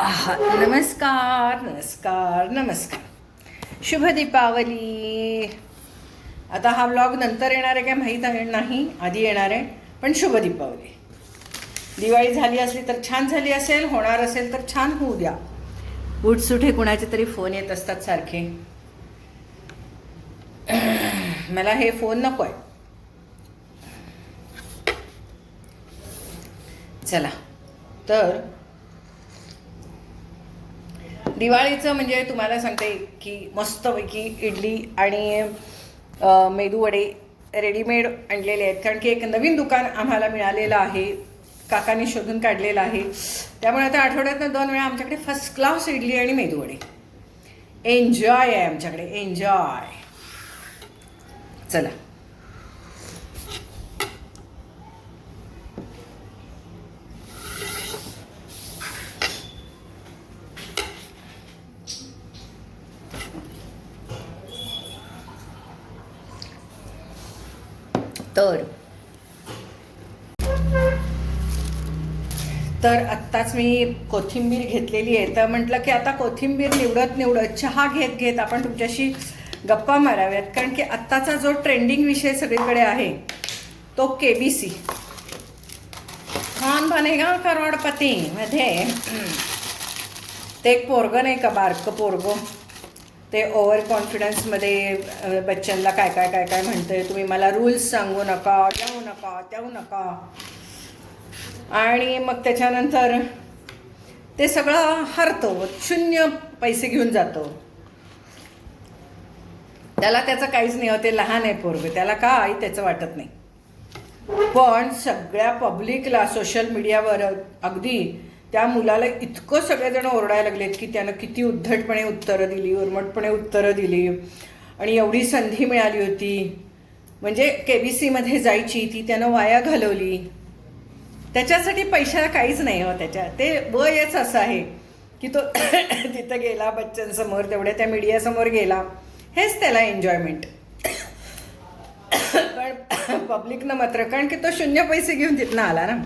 आहा नमस्कार नमस्कार नमस्कार. शुभ दीपावली. आता हा ब्लॉग नंतर येणार आहे काय माहीत आहे? नाही आधी येणार आहे पण शुभ दीपावली. दिवाळी झाली असली तर छान झाली असेल होणार असेल तर छान होऊ द्या. उठसुठे कुणाचे तरी फोन येत असतात सारखे. मला हे फोन नको आहे. चला. तर दिवाळीचं म्हणजे तुम्हाला सांगते की मस्तपैकी इडली आणि मेदूवडे रेडीमेड आणलेले आहेत. कारण की एक नवीन दुकान आम्हाला मिळालेलं आहे. काकांनी शोधून काढलेलं आहे. त्यामुळे आता आठवड्यातनं दोन वेळा आमच्याकडे फर्स्ट क्लास इडली आणि मेदूवडे एन्जॉय आहे आमच्याकडे. एन्जॉय चला तर तर आत्ताच मी कोथिंबीर घेतलेली आहे. तर म्हटलं की आता कोथिंबीर निवडत निवडत चहा घेत घेत आपण तुमच्याशी गप्पा माराव्यात. कारण की आत्ताचा जो ट्रेंडिंग विषय सगळीकडे आहे तो के बी सी खान बनेगा करोडपती मध्ये. ते एक पोरगं नाही का बारकं पोरगं? ते ओव्हर कॉन्फिडन्समध्ये बच्चनला काय काय काय काय म्हणतंय? तुम्ही मला रूल्स सांगू नका देऊ नका देऊ नका. आणि मग त्याच्यानंतर ते सगळं हरतो शून्य पैसे घेऊन जातो. त्याला त्याचं काहीच नाही ते लहान आहे पोरगं. त्याला काय त्याचं वाटत नाही. पण सगळ्या पब्लिकला सोशल मीडियावर अगदी त्या मुलाला इतकं सगळेजण ओरडायला लागलेत की त्यानं किती उद्धटपणे उत्तरं दिली उर्मटपणे उत्तरं दिली. आणि एवढी संधी मिळाली होती. म्हणजे के बी सीमध्ये जायची ती त्यानं वाया घालवली. त्याच्यासाठी पैशाला काहीच नाही हो त्याच्या. ते वयच असं आहे की तो तिथं गेला बच्चनसमोर तेवढ्या त्या मीडियासमोर गेला. हेच त्याला एन्जॉयमेंट पण पब्लिकनं मात्र कारण की तो शून्य पैसे घेऊन तिथनं आला ना.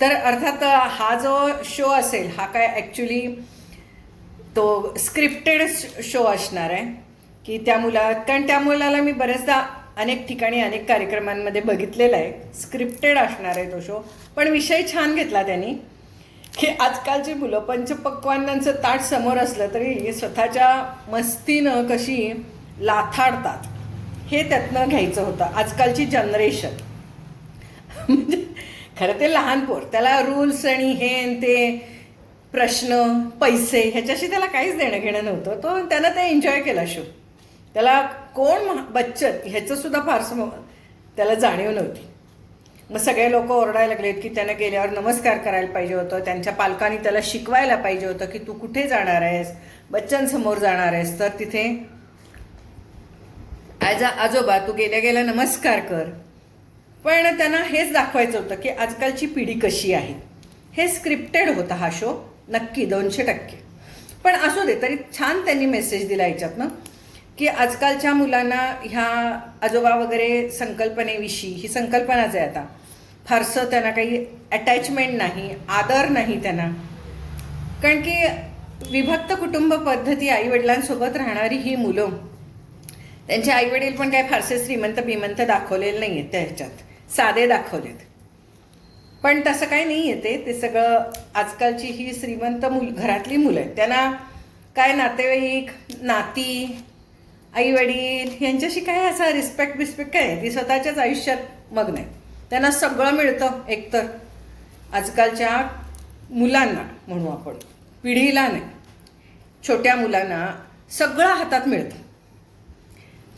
तर अर्थात हा जो शो असेल हा काय ॲक्च्युली तो स्क्रिप्टेड शो असणार आहे. की त्या मुला कारण त्या मुलाला मी बऱ्याचदा अनेक ठिकाणी अनेक कार्यक्रमांमध्ये बघितलेला आहे. स्क्रिप्टेड असणार आहे तो शो पण विषय छान घेतला त्यांनी की आजकालची मुलं पंचपक्वान्नांचं ताट समोर असलं तरी स्वतःच्या मस्तीनं कशी लाथाडतात हे त्यातनं घ्यायचं होतं. आजकालची जनरेशन म्हणजे खरं ते लहान पोर त्याला रूल्स आणि हे ते प्रश्न पैसे ह्याच्याशी त्याला काहीच देणं घेणं नव्हतं. तो त्यानं ते एन्जॉय केला शो त्याला कोण महा- बच्चन ह्याचंसुद्धा फारसं त्याला जाणीव नव्हती. मग सगळे लोक ओरडायला लागलेत की त्यानं गेल्यावर नमस्कार करायला पाहिजे होतं त्यांच्या पालकांनी त्याला शिकवायला पाहिजे होतं की तू कुठे जाणार आहेस बच्चन समोर जाणार आहेस तर तिथे ॲज अ आजोबा तू गेल्या गेल्या नमस्कार कर. पण त्यांना हेच दाखवायचं होतं की आजकालची पिढी कशी आहे. हे स्क्रिप्टेड होता हा शो नक्की दोनशे टक्के. पण असू दे तरी छान त्यांनी मेसेज दिला याच्यातनं. की आजकालच्या मुलांना ह्या आजोबा वगैरे संकल्पनेविषयी ही संकल्पनाच आहे आता. फारसं त्यांना काही अटॅचमेंट नाही आदर नाही त्यांना. कारण की विभक्त कुटुंब पद्धती आईवडिलांसोबत राहणारी ही मुलं त्यांचे आईवडील पण काय फारसे श्रीमंत बिमंत दाखवलेले नाही आहेत त्याच्यात. साधे दाखवलेत. पण तसं काही नाही आहे ते. ते सगळं आजकालची ही श्रीमंत मुल घरातली मुलं आहेत. त्यांना काय नातेवाईक नाती आई वडील यांच्याशी काय असा रिस्पेक्ट बिस्पेक्ट काय? आहे? ती स्वतःच्याच आयुष्यात मग नाही त्यांना सगळं मिळतं एकतर. आजकालच्या मुलांना म्हणू आपण. पिढीला नाही. छोट्या मुलांना सगळं हातात मिळतं.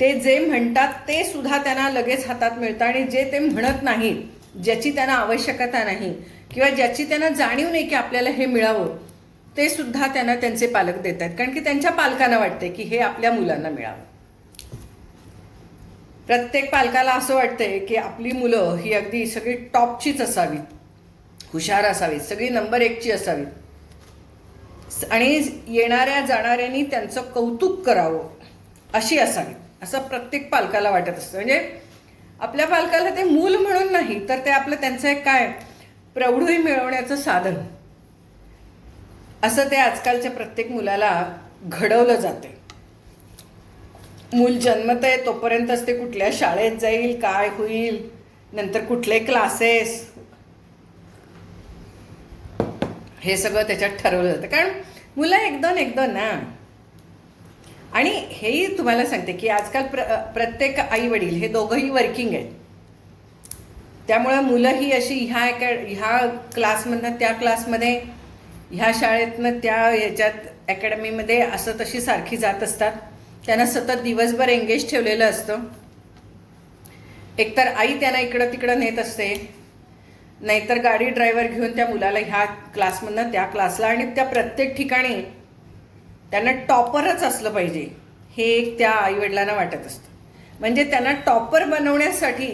ते जे म्हणतात ते सुद्धा त्यांना लगेच हातात मिळतं आणि जे ते म्हणत नाहीत ज्याची त्यांना आवश्यकता नाही किंवा ज्याची त्यांना जाणीव नाही की आपल्याला हे मिळावं ते सुद्धा त्यांना त्यांचे पालक देत आहेत. कारण की त्यांच्या पालकांना वाटते की हे आपल्या मुलांना मिळावं. प्रत्येक पालकाला असं वाटतंय की आपली मुलं ही अगदी सगळी टॉपचीच असावीत हुशार असावीत सगळी नंबर एकची असावीत आणि येणाऱ्या जाणाऱ्यांनी त्यांचं कौतुक करावं. अशी असावी. असं प्रत्येक पालकाला वाटत असतं. म्हणजे आपल्या पालकाला ते मूल म्हणून नाही तर ते आपलं त्यांचं एक काय? प्रौढही मिळवण्याचं साधन. असं ते आजकालच्या प्रत्येक मुलाला घडवलं जाते मूल जन्मत आहे तोपर्यंतच ते कुठल्या शाळेत जाईल काय होईल नंतर कुठले क्लासेस हे सगळं त्याच्यात ठरवलं जातं. कारण मुलं एक दोन एक दोन ना आणि हेही तुम्हाला सांगते की आजकाल प्र प्रत्येक आई वडील हे दोघंही वर्किंग आहेत. त्यामुळं मुलं ही अशी ह्या अकॅ ह्या क्लासमधनं त्या क्लासमध्ये ह्या शाळेतनं त्या ह्याच्यात अकॅडमीमध्ये असं तशी सारखी जात असतात. त्यांना सतत दिवसभर एंगेज ठेवलेलं असतं. एकतर आई त्यांना इकडं तिकडं नेत असते नाहीतर गाडी ड्रायव्हर घेऊन त्या मुलाला ह्या क्लासमधनं त्या क्लासला आणि त्या प्रत्येक ठिकाणी त्यांना टॉपरच असलं पाहिजे हे एक त्या आईवडिलांना वाटत असतं. म्हणजे त्यांना टॉपर बनवण्यासाठी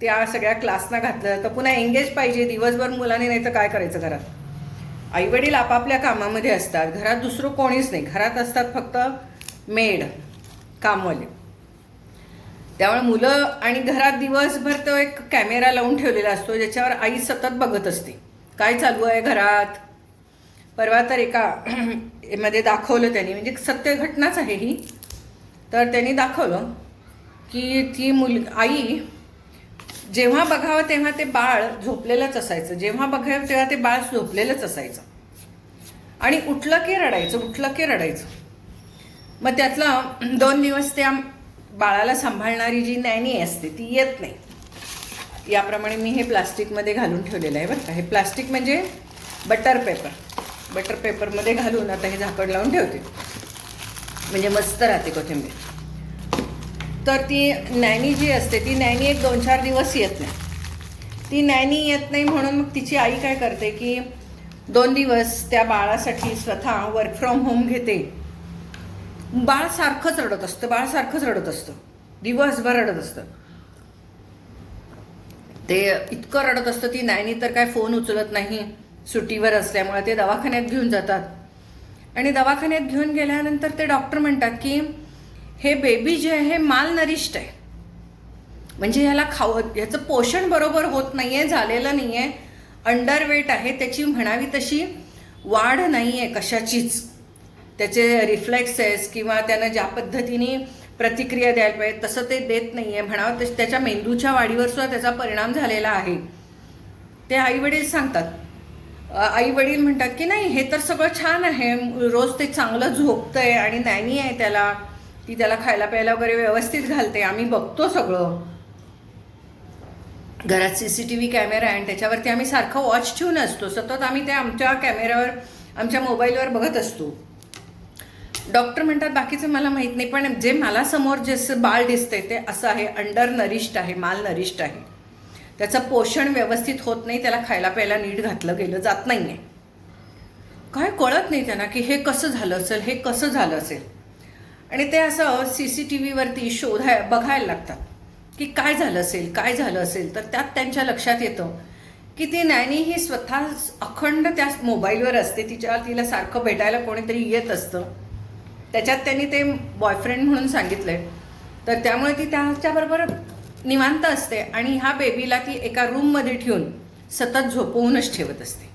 त्या सगळ्या क्लासना घातलं तर पुन्हा एंगेज पाहिजे दिवसभर मुलाने नाही तर काय करायचं घरात? आईवडील आपापल्या कामामध्ये असतात घरात दुसरं कोणीच नाही घरात असतात फक्त मेड. कामवाले. त्यामुळे मुलं आणि घरात दिवसभर तो एक कॅमेरा लावून ठेवलेला असतो ज्याच्यावर आई सतत बघत असते. काय चालू आहे घरात? परवा तर एका मध्ये दाखवलं त्यांनी म्हणजे सत्य घटनाच आहे ही. तर त्यांनी दाखवलं की ती मुल आई जेव्हा बघावं तेव्हा ते बाळ झोपलेलंच असायचं. जेव्हा बघावं तेव्हा ते बाळ झोपलेलंच असायचं. आणि उठलं की रडायचं उठलं की रडायचं. मग त्यातलं दोन दिवस त्या बाळाला सांभाळणारी जी नॅनी असते ती येत नाही. याप्रमाणे मी हे प्लास्टिकमध्ये घालून ठेवलेलं आहे बरं का. हे प्लास्टिक म्हणजे बटर पेपर. बटर पेपरमध्ये घालून आता हे झाकण लावून ठेवते. म्हणजे मस्त राहते कोथिंबीर. तर ती नॅनी जी असते ती नॅनी एक दोन चार दिवस येत नाही. ती नॅनी येत नाही म्हणून मग तिची आई काय करते की दोन दिवस त्या बाळासाठी स्वतः वर्क फ्रॉम होम घेते. बाळ सारखंच रडत असतं बाळ सारखंच रडत असतं. दिवसभर रडत असतं. ते इतकं रडत असतं ती नॅनी तर काय फोन उचलत नाही सुट्टीवर असल्यामुळे ते दवाखान्यात घेऊन जातात. आणि दवाखान्यात घेऊन गेल्यानंतर ते डॉक्टर म्हणतात की हे बेबी जे आहे माल नरिष्ट आहे. म्हणजे ह्याला खाव ह्याचं पोषण बरोबर होत नाही आहे झालेलं नाही आहे अंडरवेट आहे त्याची म्हणावी तशी वाढ नाही आहे कशाचीच. त्याचे रिफ्लेक्सेस किंवा त्यानं ज्या पद्धतीने प्रतिक्रिया द्यायला पाहिजे तसं ते देत नाही आहे म्हणावं. तस त्याच्या मेंदूच्या वाढीवर सुद्धा त्याचा परिणाम झालेला आहे. ते आईवडील सांगतात. आई वडील म्हणतात की नाही हे तर सगळं छान आहे. रोज ते चांगलं झोपतं आहे आणि नॅनी आहे त्याला. ती त्याला खायला प्यायला वगैरे व्यवस्थित घालते. आम्ही बघतो सगळं. घरात C C T V camera आहे आणि त्याच्यावरती आम्ही सारखं वॉच ठेवून असतो. सतत आम्ही ते आमच्या कॅमेऱ्यावर आमच्या मोबाईलवर बघत असतो. डॉक्टर म्हणतात बाकीचं मला माहीत नाही पण जे मला समोर जसं बाळ दिसते ते असं आहे अंडर नरिष्ट आहे माल नरिष्ट आहे. त्याचं पोषण व्यवस्थित होत नाही त्याला खायला प्यायला नीट घातलं गेलं जात नाही आहे काय कळत नाही त्यांना की हे कसं झालं असेल हे कसं झालं असेल. आणि ते असं सी सी टी व्हीवरती शोधाय बघायला लागतात की काय झालं असेल काय झालं असेल. तर त्यात त्यांच्या लक्षात येतं की ती नॅनी ही स्वतः अखंड त्या मोबाईलवर असते तिच्या तिला सारखं भेटायला कोणीतरी येत असतं. त्याच्यात त्यांनी ते बॉयफ्रेंड म्हणून सांगितलंय. तर त्यामुळे ती त्याच्याबरोबर निवांत असते आणि ह्या बेबीला ती एका रूममध्ये ठेवून सतत झोपवूनच ठेवत असते.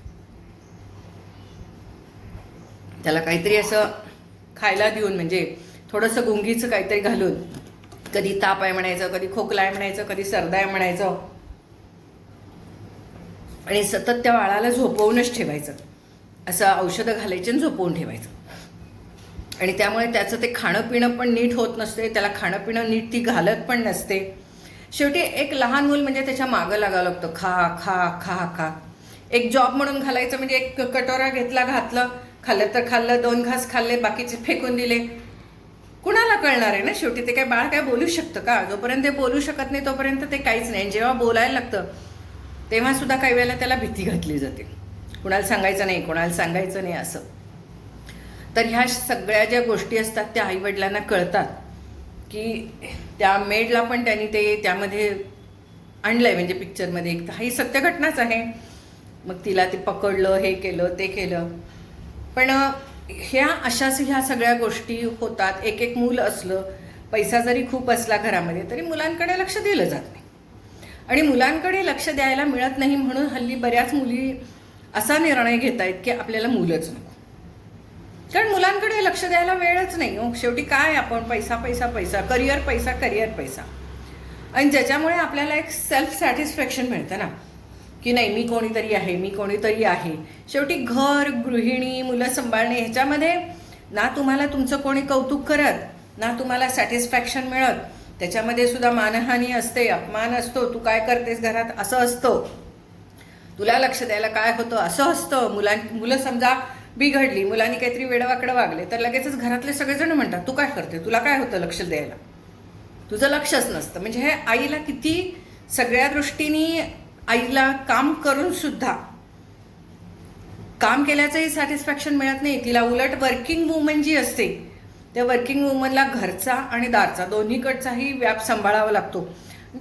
त्याला काहीतरी असं खायला देऊन म्हणजे थोडंसं गुंगीचं काहीतरी घालून कधी ताप आहे म्हणायचं कधी खोकला आहे म्हणायचं कधी सरदा आहे म्हणायचं आणि सतत त्या बाळाला झोपवूनच ठेवायचं. असं औषधं घालायची आणि झोपवून ठेवायचं. आणि त्यामुळे त्याचं ते खाणं पिणं पण नीट होत नसते त्याला खाणं पिणं नीट ती घालत पण नसते. शेवटी एक लहान मूल म्हणजे त्याच्या मागं लागावं लागतं. खा खा खा खा. एक जॉब म्हणून घालायचं म्हणजे एक कटोरा घेतला घातलं. खाल्लं तर खाल्लं दोन घास खाल्ले बाकीचे फेकून दिले. कुणाला कळणार आहे ना? शेवटी ते काय बाळ काय बोलू शकतं का? जोपर्यंत ते बोलू शकत नाही तोपर्यंत ते काहीच नाही. जेव्हा बोलायला लागतं तेव्हा सुद्धा काही वेळेला त्याला भीती घातली जाते. कुणाला सांगायचं नाही कुणाला सांगायचं नाही असं. तर ह्या सगळ्या ज्या गोष्टी असतात त्या आईवडिलांना कळतात की त्या मेडला पण त्यांनी ते त्यामध्ये आणलं आहे म्हणजे पिक्चरमध्ये एक ही सत्य घटनाच आहे. मग तिला ते पकडलं हे केलं ते केलं. पण ह्या अशाच ह्या सगळ्या गोष्टी होतात. एक एक मूल असलं पैसा जरी खूप असला घरामध्ये तरी मुलांकडे लक्ष दिलं जात नाही. आणि मुलांकडे लक्ष द्यायला मिळत नाही म्हणून हल्ली बऱ्याच मुली असा निर्णय घेत आहेत की आपल्याला मुलंच नको. कारण मुलांकडे लक्ष द्यायला वेळच नाही हो. शेवटी काय आपण? पैसा पैसा पैसा. करिअर पैसा करिअर पैसा. आणि ज्याच्यामुळे आपल्याला एक सेल्फ सॅटिस्फॅक्शन मिळतं ना. की नाही मी कोणीतरी आहे मी कोणीतरी आहे. शेवटी घर गृहिणी मुलं सांभाळणे ह्याच्यामध्ये ना तुम्हाला तुमचं कोणी कौतुक करत ना तुम्हाला सॅटिस्फॅक्शन मिळत त्याच्यामध्ये सुद्धा मानहानी असते अपमान असतो. तू काय करतेस घरात? असं असतं. तुला लक्ष द्यायला काय होतं? असं असतं. मुलां मुलं समजा बिघडली मुलांनी काहीतरी वेडवाकडं वागले तर लगेचच घरातले सगळेजण म्हणतात तू काय करते? तुला काय होतं लक्ष द्यायला? तुझं लक्षच नसतं. म्हणजे हे आईला किती सगळ्या दृष्टीने आईला काम करून सुद्धा काम केल्याचंही सॅटिस्फॅक्शन मिळत नाही. तिला उलट वर्किंग वुमन जी असते त्या वर्किंग वुमनला घरचा आणि दारचा दोन्हीकडचाही व्याप सांभाळावा लागतो.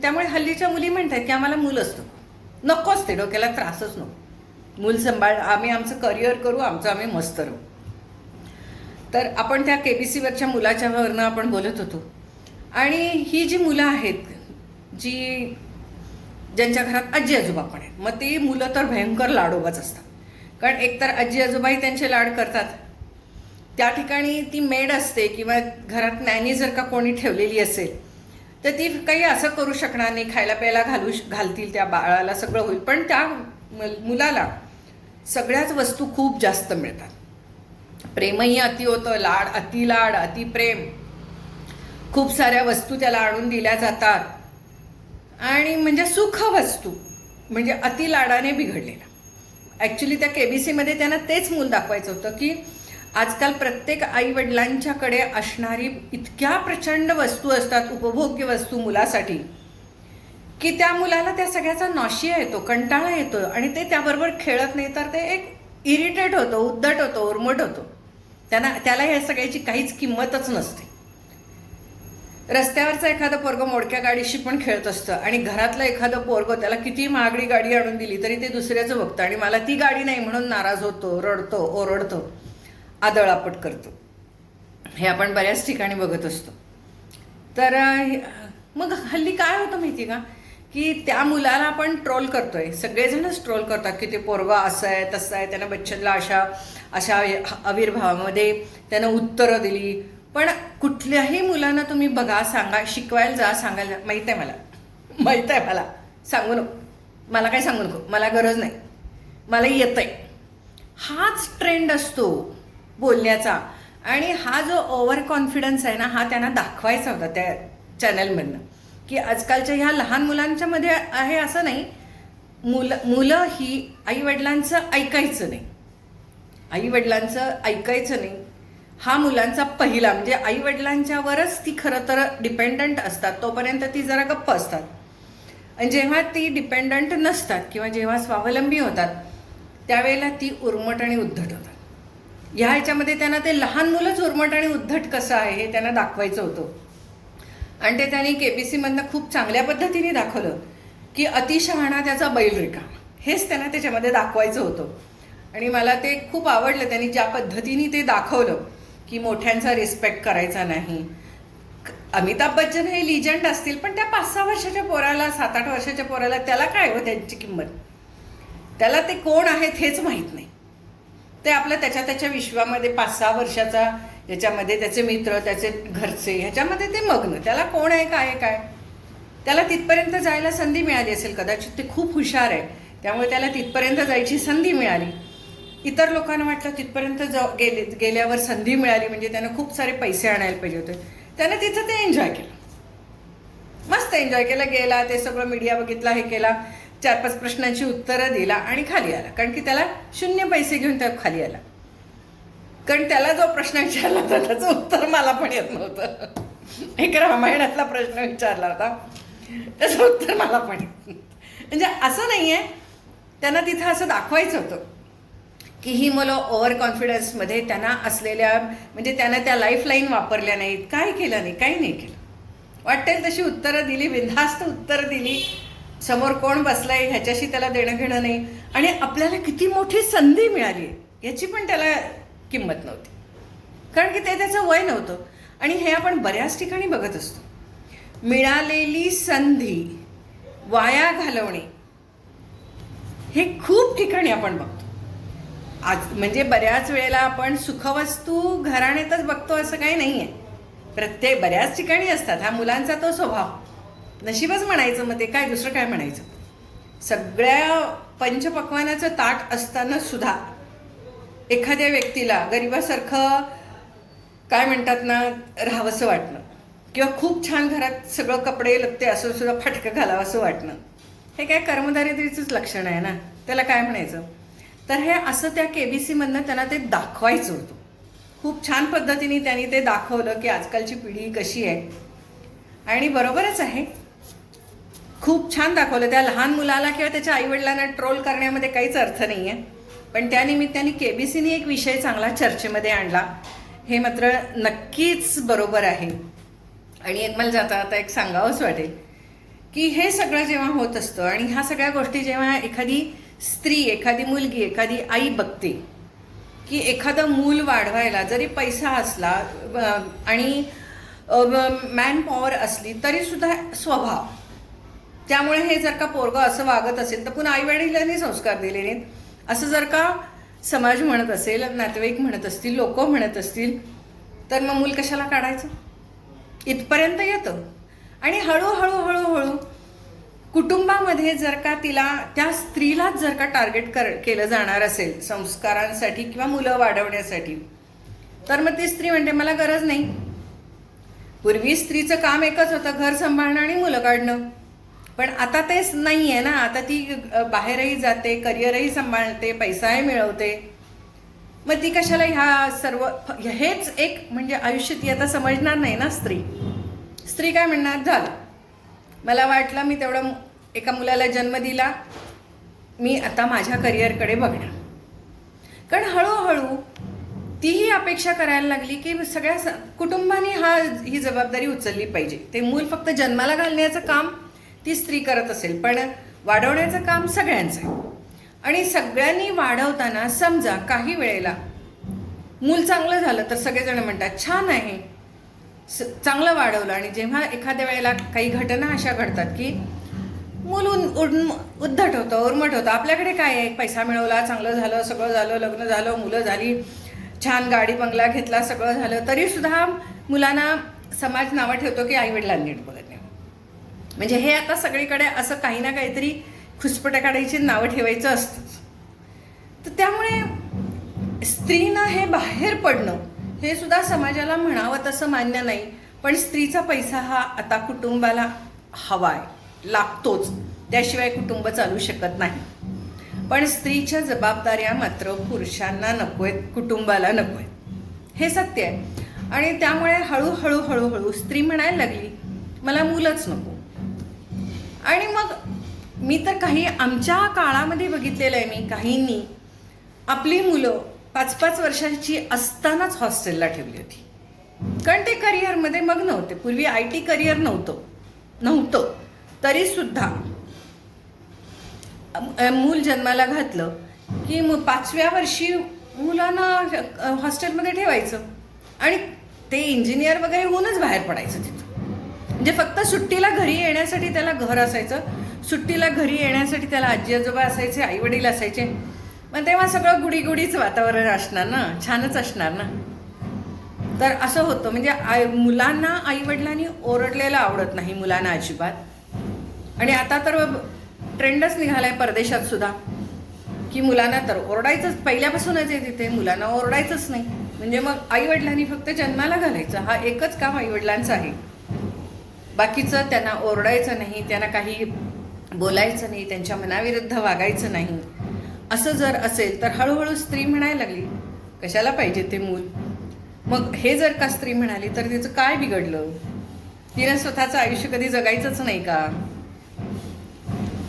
त्यामुळे हल्लीच्या मुली म्हणतात की आम्हाला मूल असतं. नकोच ते डोक्याला त्रासच नको. मूल सांभाळ आम्ही आमचं करिअर करू आमचं आम्ही मस्त राहू तर आपण त्या के बी सीवरच्या मुलाच्या वरनं आपण बोलत होतो. आणि ही जी मुलं आहेत जी ज्यांच्या घरात आजी आजोबा पण आहेत मग ती मुलं तर भयंकर लाडोबाच असतात. कारण एकतर आजी आजोबाही त्यांचे लाड करतात. त्या ठिकाणी ती मेड असते किंवा घरात नॅनी जर का कोणी ठेवलेली असेल तर ती काही असं करू शकणार नाही खायला प्यायला घालू श- घालतील त्या बाळाला सगळं होईल. पण त्या मुलाला सगळ्याच वस्तू खूप जास्त मिळतात. प्रेमही अति होतं लाड अति लाड अति प्रेम. खूप साऱ्या वस्तू त्याला आणून दिल्या जातात. आणि म्हणजे सुख वस्तू म्हणजे अति लाडाने बिघडलेला. ॲक्च्युली त्या के बी सीमध्ये त्यांना तेच मूल दाखवायचं होतं की आजकाल प्रत्येक आईवडिलांच्याकडे असणारी इतक्या प्रचंड वस्तू असतात उपभोग्य वस्तू मुलासाठी. की त्या मुलाला त्या सगळ्याचा नॉशिया येतो कंटाळा येतो आणि ते त्याबरोबर खेळत नाही तर ते एक इरिटेट होतं उद्धट होतं उर्मट होतं. त्यांना त्याला या सगळ्याची काहीच किंमतच नसते. रस्त्यावरचा एखादं पोरगं मोडक्या गाडीशी पण खेळत असतं आणि घरातलं एखादं पोरगं त्याला किती महागडी गाडी आणून दिली तरी ते दुसऱ्याचं बघतं आणि मला ती गाडी नाही म्हणून नाराज होतो रडतो ओरडतो आदळापट करतो. हे आपण बऱ्याच ठिकाणी बघत असतो. तर मग हल्ली काय होतं माहिती का? की त्या मुलाला आपण ट्रोल करतोय. सगळेजणच ट्रोल करतात की ते पोरगा असं आहे तसं आहे त्यानं बच्चनला अशा अशा आविर्भावामध्ये त्यानं उत्तरं दिली. पण कुठल्याही मुलांना तुम्ही बघा सांगा शिकवायला जा सांगायला माहीत आहे मला. माहीत आहे मला. सांगू नको. मला काय सांगू नको. मला गरज नाही. मला येतंय. हाच ट्रेंड असतो बोलण्याचा. आणि हा जो ओव्हर कॉन्फिडन्स आहे ना हा त्यांना दाखवायचा होता त्या चॅनलमधनं की आजकालच्या ह्या लहान मुलांच्या मध्ये आहे असं नाही. मुलं मुलं ही आईवडिलांचं ऐकायचं नाही. आईवडिलांचं ऐकायचं नाही. हा मुलांचा पहिला म्हणजे आईवडिलांच्यावरच ती खरं तर डिपेंडंट असतात तोपर्यंत ती जरा गप्प असतात. आणि जेव्हा ती डिपेंडंट नसतात किंवा जेव्हा स्वावलंबी होतात त्यावेळेला ती उर्मट आणि उद्धट होतात. ह्या ह्याच्यामध्ये त्यांना ते लहान मुलंच उर्मट आणि उद्धट कसं आहे हे त्यांना दाखवायचं होतं. आणि ते त्यांनी के बी सीमधनं खूप चांगल्या पद्धतीने दाखवलं की अतिशहाणा त्याचा बैल रिकामा हेच त्यांना त्याच्यामध्ये दाखवायचं होतं. आणि मला ते खूप आवडलं त्यांनी ज्या पद्धतीने ते दाखवलं की मोठ्यांचा रिस्पेक्ट करायचा नाही. अमिताभ बच्चन हे लिजंड असतील पण त्या पाच सहा वर्षाच्या पोराला सात आठ वर्षाच्या पोराला त्याला काय हो त्यांची किंमत? त्याला ते कोण आहेत हेच माहीत नाही. ते आपलं त्याच्या त्याच्या विश्वामध्ये पाच सहा वर्षाचा याच्यामध्ये त्याचे मित्र त्याचे घरचे ह्याच्यामध्ये ते मग्न. त्याला कोण आहे काय आहे, काय? त्याला तिथपर्यंत जायला संधी मिळाली असेल कदाचित ते खूप हुशार आहे. त्यामुळे त्याला तिथपर्यंत जायची संधी मिळाली. इतर लोकांना वाटलं तिथपर्यंत जा गेले गेल्यावर संधी मिळाली म्हणजे त्यानं खूप सारे पैसे आणायला पाहिजे होते. त्यानं तिथं ते एन्जॉय केलं. मस्त एन्जॉय केलं गेला ते सगळं मीडिया बघितला हे केला चार पाच प्रश्नांची उत्तरं दिला आणि खाली आला. कारण की त्याला शून्य पैसे घेऊन त्या खाली आला. कारण त्याला जो प्रश्न विचारला होता त्याचं उत्तर मला पण येत नव्हतं. एक रामायणातला प्रश्न विचारला होता त्याचं उत्तर मला पण येत म्हणजे असं नाही आहे त्यांना तिथं असं दाखवायचं होतं की ही मुलं ओव्हर कॉन्फिडन्समध्ये त्यांना असलेल्या म्हणजे त्यांना त्या लाईफलाईन वापरल्या नाहीत काय केलं नाही काही नाही केलं. वाटेल तशी उत्तरं दिली बिनधास्त उत्तरं दिली. समोर कोण बसलाय ह्याच्याशी त्याला देणं घेणं नाही. आणि आपल्याला किती मोठी संधी मिळाली याची पण त्याला किंमत नव्हती. कारण की ते त्याचं वय नव्हतं. आणि हे आपण बऱ्याच ठिकाणी बघत असतो. मिळालेली संधी वाया घालवणे हे खूप ठिकाणी आपण बघतो. आज म्हणजे बऱ्याच वेळेला आपण सुखवस्तू घराण्यातच बघतो असं काही नाही आहे प्रत्येक बऱ्याच ठिकाणी असतात. हा मुलांचा तो स्वभाव. नशीबच म्हणायचं मग ते काय दुसरं काय म्हणायचं? सगळ्या पंचपक्वानाचं ताट असताना सुद्धा एखाद्या व्यक्तीला गरिबासारखं काय म्हणतात ना राहावंसं वाटणं. किंवा खूप छान घरात सगळं कपडे लत्ते असं सुद्धा फटकं घालावं असं वाटणं. हे काय कर्मदारिद्रीचंच लक्षण आहे ना? त्याला काय म्हणायचं? तर हे असं त्या के बी सीमधनं त्यांना ते दाखवायचं होतं. खूप छान पद्धतीने त्यांनी ते दाखवलं की आजकालची पिढी कशी आहे. आणि बरोबरच आहे. खूप छान दाखवलं. त्या लहान मुलाला किंवा त्याच्या आईवडिलांना ट्रोल करण्यामध्ये काहीच अर्थ नाही आहे पण त्यानिमित्ताने के बी सीने एक विषय चांगला चर्चेमध्ये आणला. हे मात्र नक्कीच बरोबर आहे. आणि एक मला जाता आता एक सांगावंच वाटेल की हे सगळं जेव्हा होत असतं आणि ह्या सगळ्या गोष्टी जेव्हा एखादी स्त्री एखादी मुलगी एखादी आई बघते की एखादं मूल वाढवायला जरी पैसा असला आणि मॅन पॉवर असली तरीसुद्धा स्वभाव. त्यामुळे हे जर का पोरगं असं वागत असेल तर पुन्हा आईवडिलांनी संस्कार दिले नाहीत असं जर का समाज म्हणत असेल नातेवाईक म्हणत असतील लोक म्हणत असतील तर मग मूल कशाला काढायचं? इथपर्यंत येतं. आणि हळूहळू हळूहळू कुटुंबामध्ये जर का तिला त्या स्त्रीलाच जर का टार्गेट कर केलं जाणार असेल संस्कारांसाठी किंवा मुलं वाढवण्यासाठी तर मग ती स्त्री म्हणते मला गरज नाही. पूर्वी स्त्रीचं काम एकच होतं घर सांभाळणं आणि मुलं काढणं. पण आता तेच नाही आहे ना. आता ती बाहेरही जाते करिअरही सांभाळते पैसाही मिळवते. मग ती कशाला ह्या सर्व हेच एक म्हणजे आयुष्य ती आता समजणार नाही ना स्त्री. स्त्री काय म्हणणार? झालं. मला वाटलं मी तेवढं एका मुलाला जन्म दिला. मी आता माझ्या करिअरकडे बघणार. कारण हळूहळू तीही अपेक्षा करायला लागली की सगळ्या स- कुटुंबाने हा ही जबाबदारी उचलली पाहिजे. ते मूल फक्त जन्माला घालण्याचं काम ती स्त्री करत असेल. पण वाढवण्याचं काम सगळ्यांचं आहे. आणि सगळ्यांनी वाढवताना समजा काही वेळेला मूल चांगलं झालं तर सगळेजण म्हणतात छान आहे. स चांगलं वाढवलं. आणि जेव्हा एखाद्या वेळेला काही घटना अशा घडतात की मूल उन उड उद्धट होतं उर्मट होतं आपल्याकडे काय आहे? पैसा मिळवला चांगलं झालं सगळं झालं लग्न झालं मुलं झाली छान गाडी बंगला घेतला सगळं झालं. तरीसुद्धा मुलांना समाज नावं ठेवतो की आईवडिलांनी बघत नाही. म्हणजे हे आता सगळीकडे असं काही ना काहीतरी खुसपट्या काढायची नावं ठेवायचं असतंच तर त्यामुळे स्त्रीनं हे बाहेर पडणं हे सुद्धा समाजाला म्हणावं तसं मान्य नाही पण स्त्रीचा पैसा हा आता कुटुंबाला हवा आहे लागतोच. त्याशिवाय कुटुंब चालू शकत नाही. पण स्त्रीच्या जबाबदाऱ्या मात्र पुरुषांना नको आहेत कुटुंबाला नको आहेत हे सत्य आहे. आणि त्यामुळे हळूहळू हळूहळू स्त्री म्हणायला लागली मला मुलंच नको. आणि मग मी तर काही आमच्या काळामध्ये बघितलेलं आहे मी काहींनी. आपली मुलं पाच पाच वर्षाची असतानाच हॉस्टेलला ठेवली होती. कारण ते करिअरमध्ये मग नव्हते पूर्वी आय टी करिअर नव्हतं. नव्हतं. तरीसुद्धा मूल जन्माला घातलं की मग पाचव्या वर्षी मुलांना हॉस्टेलमध्ये ठेवायचं. आणि ते इंजिनियर वगैरे होऊनच बाहेर पडायचं तिथं. म्हणजे फक्त सुट्टीला घरी येण्यासाठी त्याला घर असायचं सुट्टीला घरी येण्यासाठी त्याला आजी आजोबा असायचे आई वडील असायचे. मग तेव्हा सगळं गुडीगुडीच वातावरण असणार ना छानच असणार ना. तर असं होतं म्हणजे आई मुलांना आई वडिलांनी ओरडलेलं आवडत नाही मुलांना अजिबात. आणि आता तर ट्रेंडच निघालाय परदेशात सुद्धा की मुलांना तर ओरडायचंच पहिल्यापासूनच आहे तिथे मुलांना ओरडायचंच नाही. म्हणजे मग आई वडिलांनी फक्त जन्माला घालायचं हा एकच काम आई वडिलांचं आहे. बाकीचं त्यांना ओरडायचं नाही त्यांना काही बोलायचं नाही त्यांच्या मनाविरुद्ध वागायचं नाही. असं जर असेल तर हळूहळू स्त्री म्हणायला लागली कशाला पाहिजे ते मूल? मग हे जर का स्त्री म्हणाली तर तिचं काय बिघडलं? तिने स्वतःचं आयुष्य कधी जगायचंच नाही का?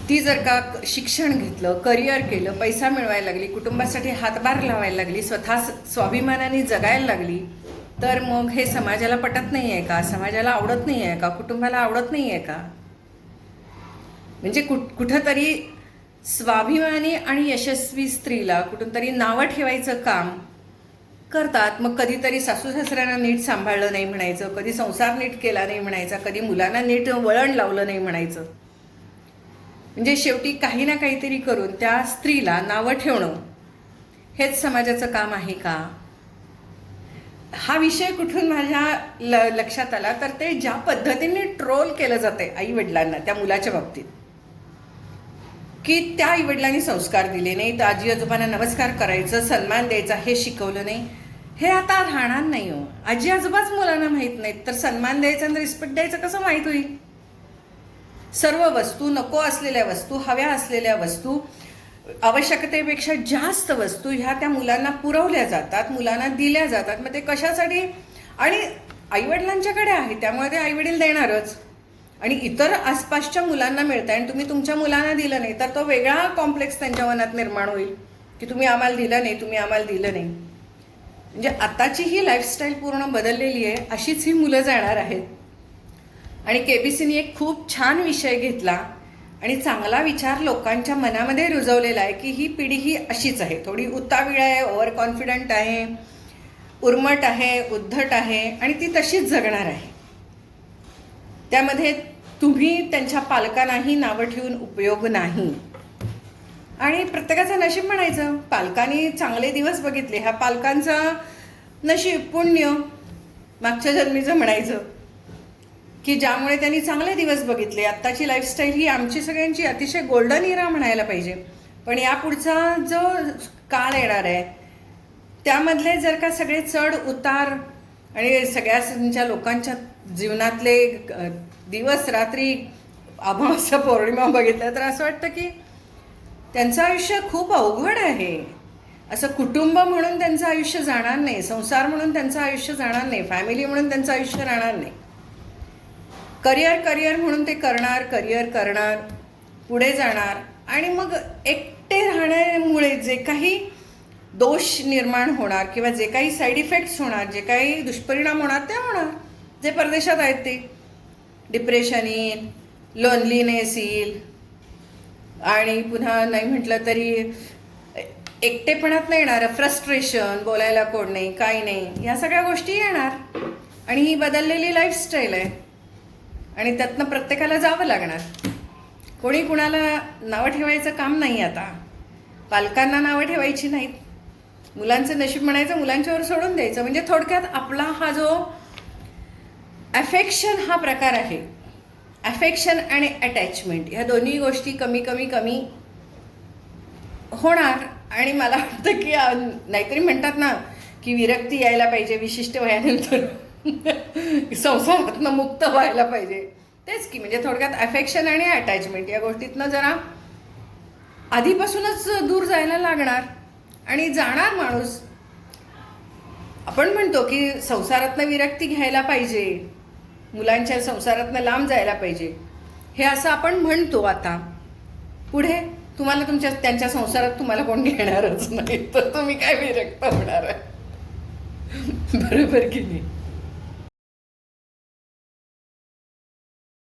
ती जर का शिक्षण घेतलं करिअर केलं पैसा मिळवायला लागली कुटुंबासाठी हातभार लावायला लागली स्वतः स्वाभिमानाने जगायला लागली तर मग हे समाजाला पटत नाही आहे का? समाजाला आवडत नाही आहे का? कुटुंबाला आवडत नाही आहे का? म्हणजे कुठ कुठंतरी स्वाभिमानी आणि यशस्वी स्त्रीला कुठून तरी नावं ठेवायचं काम करतात. मग कधीतरी सासू सासऱ्यांना नीट सांभाळलं नाही म्हणायचं कधी संसार नीट केला नाही म्हणायचा कधी मुलांना नीट वळण लावलं नाही म्हणायचं. म्हणजे शेवटी काही ना काहीतरी करून त्या स्त्रीला नावं ठेवणं हेच समाजाचं काम आहे का? हा विषय कुठून माझ्या ल लक्षात आला तर ते ज्या पद्धतीने ट्रोल केलं जाते आई वडिलांना त्या मुलाच्या बाबतीत. की त्या आई वडिलांनी संस्कार दिले नाही तर आजी आजोबांना नमस्कार करायचं सन्मान द्यायचा हे शिकवलं नाही. हे आता राहणार नाही हो. आजी आजोबाच मुलांना माहीत नाहीत तर सन्मान द्यायचा आणि रिस्पेक्ट द्यायचं कसं माहीत होईल? सर्व वस्तू नको असलेल्या वस्तू हव्या असलेल्या वस्तू आवश्यकतेपेक्षा जास्त वस्तू ह्या त्या मुलांना पुरवल्या जातात मुलांना दिल्या जातात. मग ते कशासाठी? आणि आईवडिलांच्याकडे आहे त्यामुळे ते आईवडील देणारच. आणि इतर आसपासच्या मुलांना मिळतं आणि तुम्ही तुमच्या मुलांना दिलं नाही तर तो वेगळा कॉम्प्लेक्स त्यांच्या मनात निर्माण होईल की तुम्ही आम्हाला दिलं नाही तुम्ही आम्हाला दिलं नाही. म्हणजे आताची ही लाईफस्टाईल पूर्ण बदललेली आहे अशीच ही मुलं जाणार आहेत. आणि के बी सीने एक खूप छान विषय घेतला आणि चांगला विचार लोकांच्या मनामध्ये रुजवलेला आहे की ही पिढी ही अशीच आहे. थोडी उतावीळ आहे ओव्हर कॉन्फिडंट आहे उर्मट आहे उद्धट आहे आणि ती तशीच जगणार आहे. त्यामध्ये तुम्ही त्यांच्या पालकांनाही नावं ठेवून उपयोग नाही. आणि प्रत्येकाचं नशीब म्हणायचं पालकांनी चांगले दिवस बघितले ह्या पालकांचं नशीब पुण्य मागच्या जन्मीचं म्हणायचं. की ज्यामुळे त्यांनी चांगले दिवस बघितले. आत्ताची लाईफस्टाईल ही आमची सगळ्यांची अतिशय गोल्डन इरा म्हणायला पाहिजे. पण यापुढचा जो काळ येणार आहे त्यामधले जर का सगळे चढ उतार आणि सगळ्या लोकांच्या जीवनातले दिवस रात्री अमावस्या पौर्णिमा बघितल्या तर असं वाटतं की त्यांचं आयुष्य खूप अवघड आहे. असं कुटुंब म्हणून त्यांचं आयुष्य जाणार नाही संसार म्हणून त्यांचं आयुष्य जाणार नाही फॅमिली म्हणून त्यांचं आयुष्य राहणार नाही. करिअर करिअर म्हणून ते करणार करिअर करणार पुढे जाणार. आणि मग एकटे राहण्यामुळे जे काही दोष निर्माण होणार किंवा जे काही साईड इफेक्ट्स होणार जे काही दुष्परिणाम होणार ते होणार. जे परदेशात आहेत ते. डिप्रेशन येईल लोनलीनेस येईल. आणि पुन्हा नाही म्हटलं तरी एकटेपणात नाही येणार फ्रस्ट्रेशन बोलायला कोण नाही काही नाही. या सगळ्या गोष्टी येणार. आणि ही बदललेली लाईफस्टाईल आहे. आणि त्यातनं प्रत्येकाला जावं लागणार. कोणी कुणाला नावं ठेवायचं काम नाही आता. पालकांना नावं ठेवायची नाहीत. मुलांचं नशीब म्हणायचं मुलांच्यावर सोडून द्यायचं. म्हणजे थोडक्यात आपला हा जो अफेक्शन हा प्रकार आहे. अफेक्शन आणि अटॅचमेंट ह्या दोन्ही गोष्टी कमी कमी कमी होणार. आणि मला वाटतं की नाहीतरी म्हणतात ना की विरक्ती यायला पाहिजे विशिष्ट वयानंतर. संसारातनं मुक्त व्हायला पाहिजे. तेच की म्हणजे थोडक्यात अफेक्शन आणि अटॅचमेंट या गोष्टीतनं जरा आधीपासूनच दूर जायला लागणार. आणि जाणार माणूस आपण म्हणतो की संसारातनं विरक्ती घ्यायला पाहिजे. मुलांच्या संसारातनं लांब जायला पाहिजे. हे असं आपण म्हणतो आता. पुढे तुम्हाला तुमच्या त्यांच्या संसारात तुम्हाला कोण घेणारच नाही. तर तुम्ही काय विरक्त होणार? बरोबर की नाही?